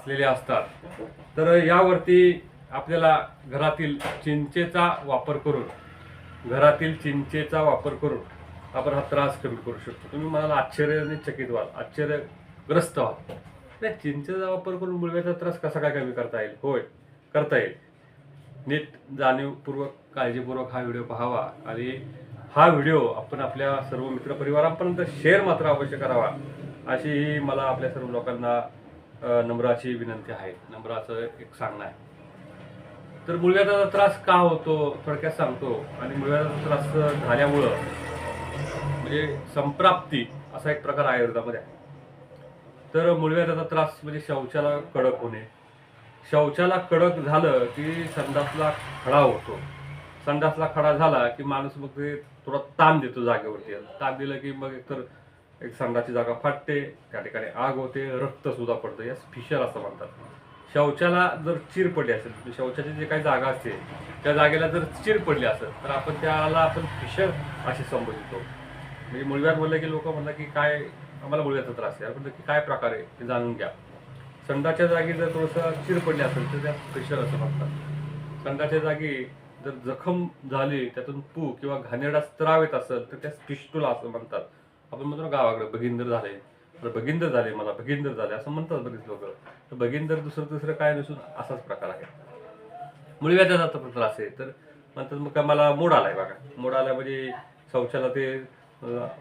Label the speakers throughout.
Speaker 1: असलेले असतात. तर यावरती आपल्याला घरातील चिंचेचा वापर करून घरातील चिंचेचा वापर करून आपण हा त्रास कमी करू शकतो. तुम्ही मला आश्चर्याने चकित व्हाल आश्चर्यग्रस्त व्हाल. नाही चिंचेचा वापर करून मुळव्याचा त्रास कसा काय कमी करता येईल? होय करता येईल. नीट जाणीवपूर्वक काळजीपूर्वक हा व्हिडिओ पाहावा आणि हा व्हिडिओ आपण आपल्या सर्व मित्रपरिवारापर्यंत शेअर मात्र अवश्य करावा अशी ही मला आपल्या सर्व लोकांना नम्राची विनंती आहे. नम्राचं एक सांगणं आहे. तर मुळव्याचा त्रास का होतो? थोडक्यात सांगतो. आणि मुळव्याचा त्रास झाल्यामुळं म्हणजे संप्राप्ती असा एक प्रकार आयुर्वेदामध्ये आहे. तर मुळव्याचा त्रास म्हणजे शौचाला कडक होणे. शौचाला कडक झालं की संडासला खडा होतो. संडासला खडा झाला की माणूस मग ते थोडा ताण देतो जागेवरती. ताण दिलं की मग एकतर एक संडासची जागा फाटते त्या ठिकाणी आग होते रक्तसुद्धा पडतं यास फिशर असं म्हणतात. शौचाला जर चिर पडली असेल म्हणजे शौचाची जी काही जागा असते त्या जागेला जर चिर पडली असेल तर आपण त्याला आपण फिशर असे संबोधितो. म्हणजे मुळव्यात बोललं की लोक म्हणतात की काय आम्हाला मुळव्याचा त्रास आहे. आपण की काय प्रकार आहे ते जाणून घ्या. संडाच्या जागी जर थोडंसं चिर पडली असेल तर त्या फिशर असं म्हणतात. संडाच्या जागी जर जखम झाली त्यातून पू किंवा घाणेरडा स्त्राव येत असेल तर त्या फिस्टुला असं म्हणतात. आपण म्हणतो ना गावाकडे भगिंदर झाले. तर भगिंदर झाले मला भगिंदर झाले असं म्हणतात बरेच लोक. तर भगिंदर दुसरं दुसरं काय नसून असाच प्रकार आहे. मुळव्याचा त्रास आहे तर म्हणतात मग का मला मोड आलाय बघा. मोड आला म्हणजे शौचाला ते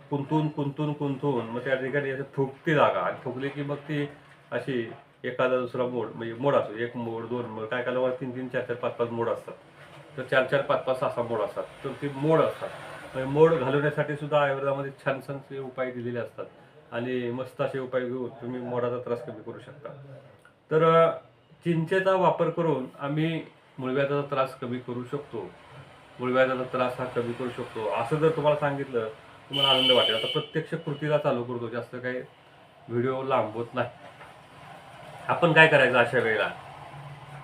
Speaker 1: कुंतून कुंतून कुंतून मग त्या ठिकाणी असं थुकते जागा. आणि थुकली की मग ती अशी एखादा दुसरा मोड म्हणजे मोड असतो एक मोड दोन मोड काय काय तीन तीन चार चार पाच पाच मोड असतात. तर चार चार पाच पाच सहा सहा मोड असतात. तर ते मोड असतात. म्हणजे मोड घालवण्यासाठी सुद्धा आयुर्वेदामध्ये छान छानसे उपाय दिलेले असतात. आणि मस्त असे उपाय घेऊन तुम्ही मोडाचा त्रास कमी करू शकता. तर चिंचेचा वापर करून आम्ही मुळव्याचा त्रास कमी करू शकतो. मुळव्याचा त्रास हा कमी करू शकतो. असं जर तुम्हाला सांगितलं तुम्हाला आनंद वाटेल. आता प्रत्यक्ष कृतीला चालू करतो. जास्त काही व्हिडिओ लांबवत नाही. आपण काय करायचं अशा वेळेला?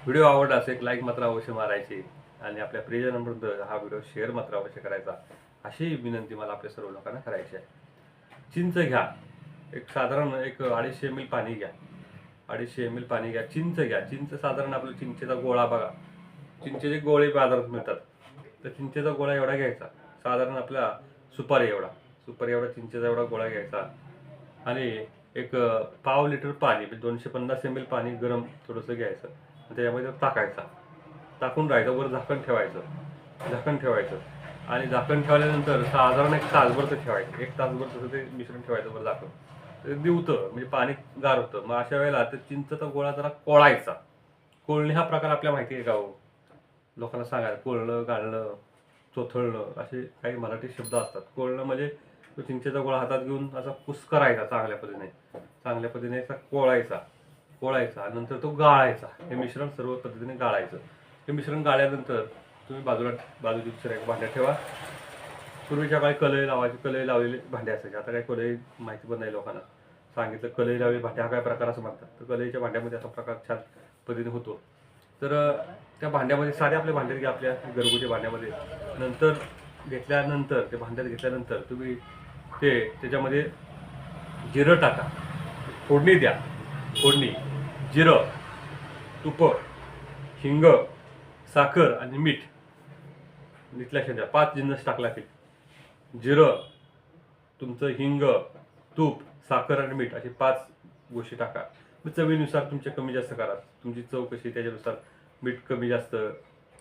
Speaker 1: व्हिडिओ आवडला असेल एक लाईक मात्र अवश्य मारायची. आणि आपल्या प्रियजनांपर्यंत हा व्हिडिओ शेअर मात्र अवश्य करायचा. अशी विनंती मला आपल्या सर्व लोकांना करायची आहे. चिंच घ्या. एक साधारण एक अडीचशे एम एल पाणी घ्या. अडीचशे एम एल पाणी घ्या. चिंच घ्या. चिंच साधारण आपलं चिंचेचा गोळा बघा. चिंचेचे गोळे बाजारात मिळतात. तर चिंचेचा गोळा एवढा घ्यायचा. साधारण आपला सुपारी एवढा. सुपारी एवढा चिंचेचा एवढा गोळा घ्यायचा. आणि एक पाव लिटर पाणी म्हणजे दोनशे पन्नास एम एल पाणी गरम थोडंसं घ्यायचं. त्याच्यामध्ये टाकायचा. टाकून राहायचं वर झाकण ठेवायचं. झाकण ठेवायचं. आणि झाकण ठेवल्यानंतर साधारण एक तासभर ते ठेवायचं. एक तासभर तसं ते मिश्रण ठेवायचं वर झाकण. ते दिवतं म्हणजे पाणी गार होतं. मग अशा वेळेला ते चिंचचा गोळा जरा कोळायचा. कोळणे हा प्रकार आपल्या माहिती आहे का हो? लोकांना सांगायला कोळणं गाळणं चोथळणं असे काही मराठी शब्द असतात. कोळणं म्हणजे तो चिंचेचा गोळा हातात घेऊन असा कुस करायचा चांगल्या पद्धतीने. चांगल्या पद्धतीने असा कोळायचा. कोळायचा नंतर तो गाळायचा. हे मिश्रण सर्व पद्धतीने गाळायचं. हे मिश्रण गाळल्यानंतर तुम्ही बाजूला बाजूची दुसऱ्या एका भांड्यात ठेवा. पूर्वीच्या काळी कलई लावायची कलई लावलेले भांडे असायचे. आता काय कलई माहिती पण नाही लोकांना. सांगितलं कलई लावलेले भांडे हा काय प्रकार असं म्हणतात. तर कलईच्या भांड्यामध्ये असा प्रकार छान पद्धतीने होतो. तर त्या भांड्यामध्ये सारे आपले भांडे घ्या आपल्या घरगुती भांड्यामध्ये. नंतर घेतल्यानंतर ते भांड्यात घेतल्यानंतर तुम्ही ते त्याच्यामध्ये जिरं टाका. फोडणी द्या. फोडणी जिरं तुप हिंग साखर आणि मीठ. मीठ लक्षात द्या पाच जिन्नस टाकला की. जिरं तुमचं हिंग तूप साखर आणि मीठ अशी पाच गोष्टी टाका. मग चवीनुसार तुमच्या कमी जास्त करा. तुमची चव कशी त्याच्यानुसार मीठ कमी जास्त.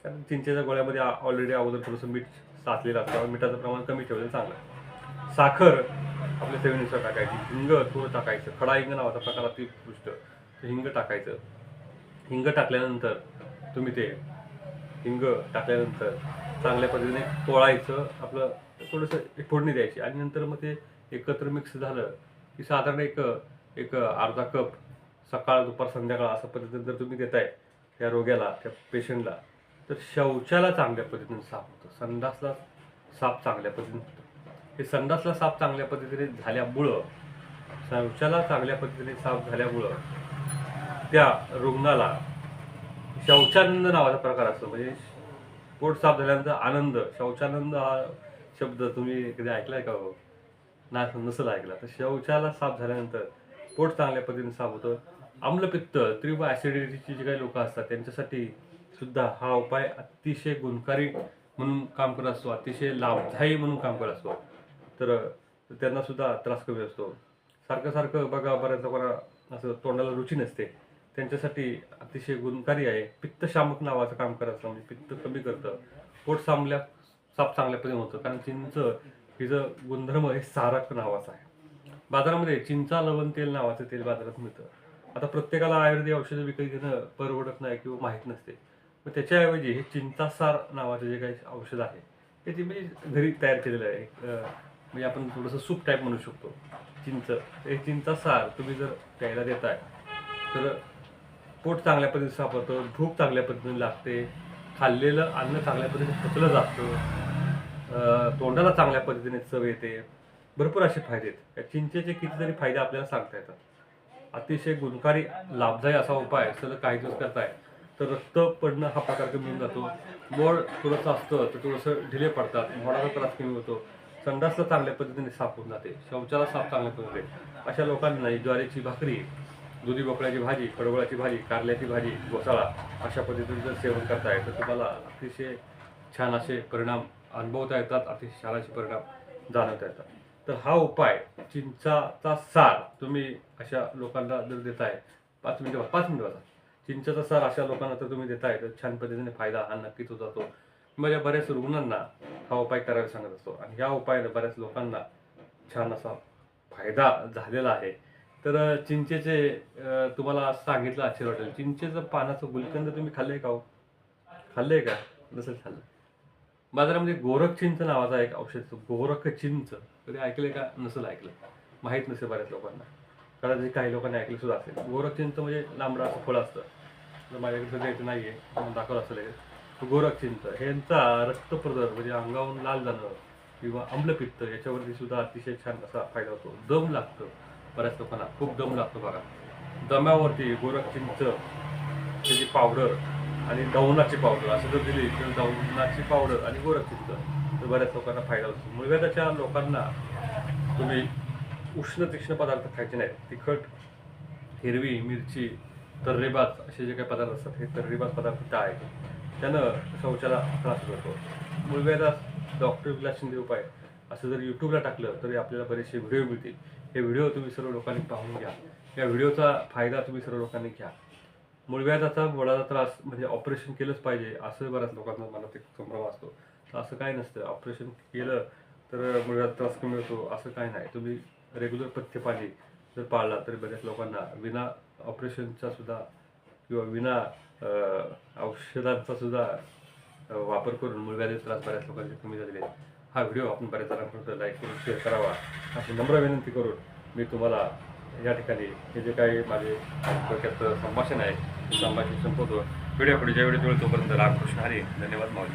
Speaker 1: कारण चिंचेच्या गोळ्यामध्ये ऑलरेडी अगोदर थोडंसं मीठ साचलेलं असतं. त्यामुळे मिठाचं प्रमाण कमी ठेवलं चांगलं साखर आपल्या चवीनुसार टाकायची. हिंग थोडं टाकायचं. खडा हिंग नावाचा प्रकार अति हिंग टाकायचं. हिंग टाकल्यानंतर तुम्ही ते हिंग टाकल्यानंतर चांगल्या पद्धतीने तोळायचं आपलं थोडंसं फोडणी द्यायची. आणि नंतर मग ते एकत्र मिक्स झालं की साधारण एक एक अर्धा कप सकाळ दुपार संध्याकाळ अशा पद्धतीने जर तुम्ही देताय त्या रोग्याला त्या पेशंटला तर शौचाला चांगल्या पद्धतीने साफ होतं. संडासला साफ चांगल्या पद्धतीने होतं. हे संडासला साफ चांगल्या पद्धतीने झाल्यामुळं शौचाला चांगल्या पद्धतीने साफ झाल्यामुळं त्या रुग्णाला शौचानंद नावाचा प्रकार असतो. म्हणजे पोट साफ झाल्यानंतर आनंद. शौचानंद हा शब्द तुम्ही कधी ऐकलाय का हो? ना नसेल ऐकला. तर शौचाला साफ झाल्यानंतर पोट चांगल्या पद्धतीने साफ होतं. आम्लपित्त तीव्र ॲसिडिटीची जी काही लोकं असतात त्यांच्यासाठी सुद्धा हा उपाय अतिशय गुणकारी म्हणून काम करत असतो. अतिशय लाभदायी म्हणून काम करत असतो. तर तर त्यांना सुद्धा त्रास कमी असतो. सारखं सारखं बघा बऱ्याच लोकांना असं तोंडाला रुची नसते. त्यांच्यासाठी अतिशय गुणकारी आहे. पित्तशामक नावाचं काम करत असतं. म्हणजे पित्त कमी करतं. पोट सामल्या साफ चांगल्यापणे होतं. कारण चिंच हिचं गुणधर्म हे सारक नावाचं आहे. बाजारामध्ये चिंचा लवण तेल नावाचं तेल बाजारात मिळतं. आता प्रत्येकाला आयुर्वेदिक औषधं विकत घेणं परवडत नाही किंवा माहीत नसते. मग त्याच्याऐवजी हे चिंचासार नावाचं जे काही औषध आहे ते ती मी घरी तयार केलेलं आहे. म्हणजे आपण थोडंसं सूप टाईप म्हणू शकतो. चिंच. हे चिंचासार तुम्ही जर प्यायला देताय तर पोट चांगल्या पद्धतीने सापडतं भूक चांगल्या पद्धतीने लागते खाल्लेलं अन्न चांगल्या पद्धतीने पचलं जातं तोंडाला चांगल्या पद्धतीने चव येते. भरपूर असे फायदे आहेत. या चिंचेचे कितीतरी फायदे आपल्याला सांगता येतात. अतिशय गुणकारी लाभदायी असा उपाय सलग काही दिवस करताय तर रक्त पडणं हा प्रकार कमी होऊन जातो. मोड थोडंसं असतं तर थोडंसं ढिले पडतात. मोडाचा त्रास कमी होतो. संडासला चांगल्या पद्धतीने साफ होऊन जाते. शौचाला साफ चांगल्या पद्धतीने अशा लोकांना ज्वारीची भाकरी दुधी भोपळ्याची भाजी कडवळाची भाजी कारल्याची भाजी घोसाळा अशा पद्धतीने जर सेवन करताय तर तुम्हाला अतिशय छान असे परिणाम अनुभवता येतात अतिशय छान असे परिणाम जाणवता येतात. तर हा उपाय चिंचाचा सार तुम्ही अशा लोकांना जर देताय पाच मिनिटं पाच मिनिटं वाचा चिंचाचा सार अशा लोकांना तर तुम्ही देताय तर छान पद्धतीने फायदा हा नक्कीच होत जातो. माझ्या बऱ्याच रुग्णांना हा उपाय करायला सांगत असतो. आणि ह्या उपायाने बऱ्याच लोकांना छान असा फायदा झालेला आहे. तर चिंचेचे तुम्हाला सांगितलं आश्चर्य वाटेल. चिंचेचं पानाचं गुलकंद तुम्ही खाल्लंय का हो? खाल्लंय का? नसेल खाल्लं. बाजारामध्ये म्हणजे गोरख चिंच नावाचा एक औषध गोरख चिंच. कधी ऐकलंय का? नसेल ऐकलं. माहीत नसेल बऱ्याच लोकांना. कदाचित काही लोकांनी ऐकलं सुद्धा असेल. गोरख चिंच म्हणजे लांबडा असं फळ असतं. तर माझ्याकडे सध्या इथं नाही आहे म्हणून दाखवलं असेल हे. गोरख चिंच ह्यांचा रक्तप्रदर म्हणजे अंगावरून लाल जाणं किंवा आम्लपित्त याच्यावरती सुद्धा अतिशय छान असा फायदा होतो. दम लागतं. बऱ्याच लोकांना खूप दम लागतो बघा. दम्यावरती गोरख चिंच त्याची पावडर आणि दौनाची पावडर असं जर दिली तर दौनाची पावडर आणि गोरख चिंच तर बऱ्याच लोकांना फायदा होतो. मुळव्याच्या लोकांना तुम्ही उष्ण तीक्ष्ण पदार्थ खायचे नाहीत. तिखट हिरवी मिरची तर्रेबाज असे जे काही पदार्थ असतात हे तर्रेबाज पदार्थ टाळायचे त्यानं शौचाला त्रास होतो. मुळव्याधास डॉक्टर विलास शिंदे उपाय असं जर यूट्यूबला टाकलं तरी आपल्याला बरेचसे व्हिडिओ मिळतील. हे व्हिडिओ तुम्ही सर्व लोकांनी पाहून घ्या. या व्हिडिओचा फायदा तुम्ही सर्व लोकांनी घ्या. मुळव्याधाचा मुळाचा त्रास म्हणजे ऑपरेशन केलंच पाहिजे असं बऱ्याच लोकांना मला ते संभ्रम असतो. तर असं काय नसतं. ऑपरेशन केलं तर मुळव्याचा त्रास कमी होतो असं काय नाही. तुम्ही रेग्युलर पथ्यपाणी जर पाळला तरी बऱ्याच लोकांना विना ऑपरेशनचा सुद्धा किंवा विना औषधांचा सुद्धा वापर करून मुळव्याचे त्रास बऱ्याच लोकांचे कमी झालेले आहेत. हा व्हिडिओ आपण बऱ्याच जणांपर्यंत लाईक करून शेअर करावा. अशी नम्र विनंती करून मी तुम्हाला या ठिकाणी हे जे काही माझे थोडक्यात संभाषण आहे ते संभाषण संपवतो. व्हिडिओ पुढे ज्या व्हिडिओ तोपर्यंत रामकृष्ण हरी. धन्यवाद माऊली.